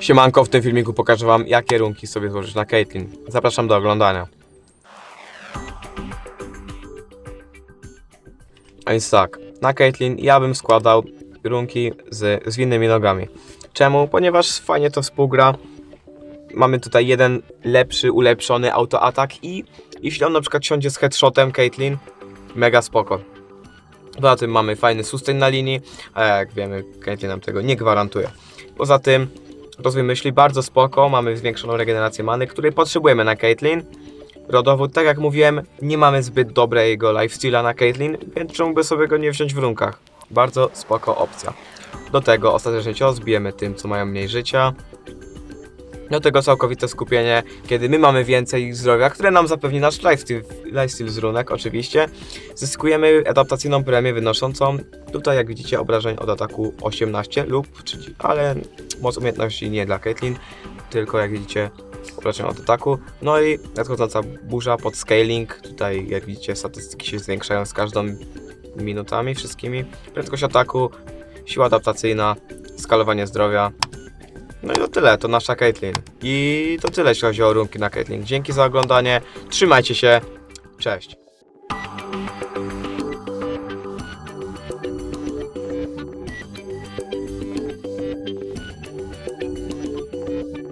Siemanko, w tym filmiku pokażę wam jakie runki sobie złożyć na Caitlyn. Zapraszam do oglądania. A więc tak, na Caitlyn ja bym składał runki z zwinnymi nogami. Czemu? Ponieważ fajnie to współgra. Mamy tutaj jeden lepszy, ulepszony autoatak i jeśli on na przykład siądzie z headshotem Caitlyn, mega spoko. Poza tym mamy fajny sustain na linii, a jak wiemy, Caitlyn nam tego nie gwarantuje. Poza tym rozwój myśli bardzo spoko, mamy zwiększoną regenerację many, której potrzebujemy na Caitlyn. Rodowód, tak jak mówiłem, nie mamy zbyt dobrego lifesteala na Caitlyn, więc czemu by sobie go nie wziąć w runkach? Bardzo spoko opcja. Do tego ostateczny cios bijemy tym, co mają mniej życia. Do tego całkowite skupienie, kiedy my mamy więcej zdrowia, które nam zapewni nasz lifesteal, lifesteal z runek oczywiście. Zyskujemy adaptacyjną premię wynoszącą, tutaj jak widzicie, obrażeń od ataku 18 lub 30, ale moc umiejętności nie dla Caitlyn, tylko jak widzicie obrażeń od ataku. No i nadchodząca burza pod scaling, tutaj jak widzicie statystyki się zwiększają z każdą minutami wszystkimi. Prędkość ataku, siła adaptacyjna, skalowanie zdrowia. No i to tyle, to nasza Caitlyn. I to tyle jeśli chodzi o runki na Caitlyn. Dzięki za oglądanie, trzymajcie się, cześć.